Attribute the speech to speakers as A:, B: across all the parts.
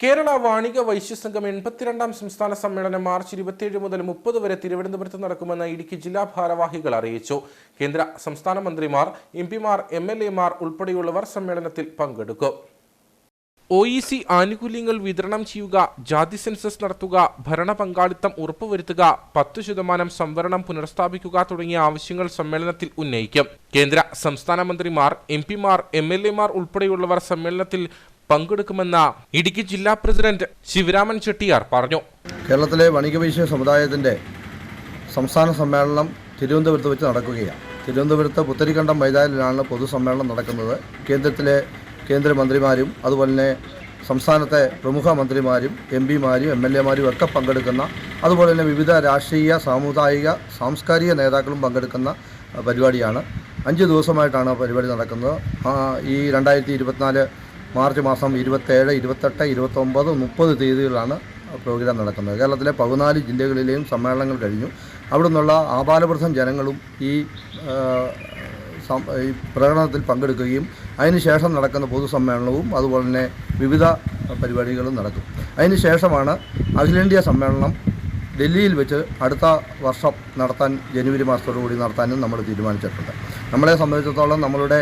A: കേരള വാണിക വൈശ്യ സംഘം എൺപത്തിരണ്ടാം സംസ്ഥാന സമ്മേളനം മാർച്ച് ഇരുപത്തിയേഴ് മുതൽ മുപ്പത് വരെ തിരുവനന്തപുരത്ത് നടക്കുമെന്ന് ഇടുക്കി ജില്ലാ ഭാരവാഹികൾ അറിയിച്ചു. കേന്ദ്ര സംസ്ഥാന മന്ത്രിമാർ എം പിമാർ എം എൽ എമാർ ഉൾപ്പെടെയുള്ളവർ സമ്മേളനത്തിൽ പങ്കെടുക്കും. ഒ ഇ സി ആനുകൂല്യങ്ങൾ വിതരണം ചെയ്യുക ജാതി സെൻസസ് നടത്തുക ഭരണ പങ്കാളിത്തം ഉറപ്പുവരുത്തുക പത്തു ശതമാനം സംവരണം പുനഃസ്ഥാപിക്കുക തുടങ്ങിയ ആവശ്യങ്ങൾ സമ്മേളനത്തിൽ ഉന്നയിക്കും. കേന്ദ്ര സംസ്ഥാന മന്ത്രിമാർ എം പിമാർ എം എൽ എമാർ ഉൾപ്പെടെയുള്ളവർ സമ്മേളനത്തിൽ പങ്കെടുക്കുമെന്ന് ഇടുക്കി ജില്ലാ പ്രസിഡന്റ് ശിവരാമൻ ചെട്ടിയാർ പറഞ്ഞു.
B: കേരളത്തിലെ വണികവൈശ്യ സമുദായത്തിന്റെ സംസ്ഥാന സമ്മേളനം തിരുവനന്തപുരത്ത് വെച്ച് നടക്കുകയാണ്. തിരുവനന്തപുരത്ത് പുത്തരിക്കണ്ടം മൈതാനിലാണ് പൊതുസമ്മേളനം നടക്കുന്നത്. കേന്ദ്രത്തിലെ കേന്ദ്രമന്ത്രിമാരും അതുപോലെ തന്നെ സംസ്ഥാനത്തെ പ്രമുഖ മന്ത്രിമാരും എം പിമാരും എം എൽ എമാരും ഒക്കെ പങ്കെടുക്കുന്ന അതുപോലെ തന്നെ വിവിധ രാഷ്ട്രീയ സാമുദായിക സാംസ്കാരിക നേതാക്കളും പങ്കെടുക്കുന്ന പരിപാടിയാണ്. അഞ്ച് ദിവസമായിട്ടാണ് പരിപാടി നടക്കുന്നത്. ഈ രണ്ടായിരത്തി ഇരുപത്തിനാല് മാർച്ച് മാസം ഇരുപത്തേഴ് ഇരുപത്തെട്ട് ഇരുപത്തൊമ്പത് മുപ്പത് തീയതികളിലാണ് പ്രോഗ്രാം നടക്കുന്നത്. കേരളത്തിലെ പതിനാല് ജില്ലകളിലെയും സമ്മേളനങ്ങൾ കഴിഞ്ഞു. അവിടെ നിന്നുള്ള ആപാലവൃദ്ധം ജനങ്ങളും ഈ ഈ പ്രകടനത്തിൽ പങ്കെടുക്കുകയും അതിനുശേഷം നടക്കുന്ന പൊതുസമ്മേളനവും അതുപോലെ തന്നെ വിവിധ പരിപാടികളും നടക്കും. അതിനുശേഷമാണ് അഖിലേന്ത്യാ സമ്മേളനം ഡൽഹിയിൽ വെച്ച് അടുത്ത വർഷം നടത്താൻ ജനുവരി മാസത്തോടു കൂടി നടത്താനും നമ്മൾ തീരുമാനിച്ചിട്ടുണ്ട്. നമ്മളെ സംബന്ധിച്ചിടത്തോളം നമ്മളുടെ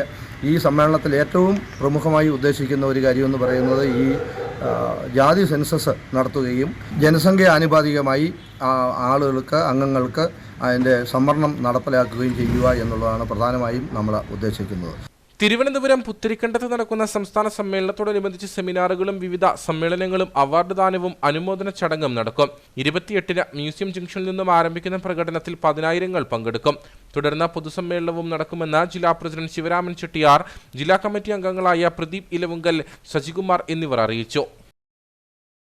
B: ഈ സമ്മേളനത്തിൽ ഏറ്റവും പ്രമുഖമായി ഉദ്ദേശിക്കുന്ന ഒരു കാര്യമെന്ന് പറയുന്നത് ഈ ജാതി സെൻസസ് നടത്തുകയും ജനസംഖ്യ ആനുപാതികമായി ആളുകൾക്ക് അംഗങ്ങൾക്ക് അതിന്റെ സംവരണം നടപ്പിലാക്കുകയും ചെയ്യുക എന്നുള്ളതാണ് പ്രധാനമായും നമ്മൾ ഉദ്ദേശിക്കുന്നത്.
A: തിരുവനന്തപുരം പുത്തരിക്കണ്ടത്ത് നടക്കുന്ന സംസ്ഥാന സമ്മേളനത്തോടനുബന്ധിച്ച് സെമിനാറുകളും വിവിധ സമ്മേളനങ്ങളും അവാർഡ് ദാനവും അനുമോദന ചടങ്ങും നടക്കും. ഇരുപത്തിയെട്ടിന് മ്യൂസിയം ജംഗ്ഷനിൽ നിന്നും ആരംഭിക്കുന്ന പ്രകടനത്തിൽ പതിനായിരങ്ങൾ പങ്കെടുക്കും. തുടർന്ന് പൊതുസമ്മേളനവും നടക്കുമെന്ന് ജില്ലാ പ്രസിഡന്റ് ശിവരാമൻ ചെട്ടിയാർ ജില്ലാ കമ്മിറ്റി അംഗങ്ങളായ പ്രദീപ് ഇലവുങ്കൽ സജികുമാർ എന്നിവർ അറിയിച്ചു.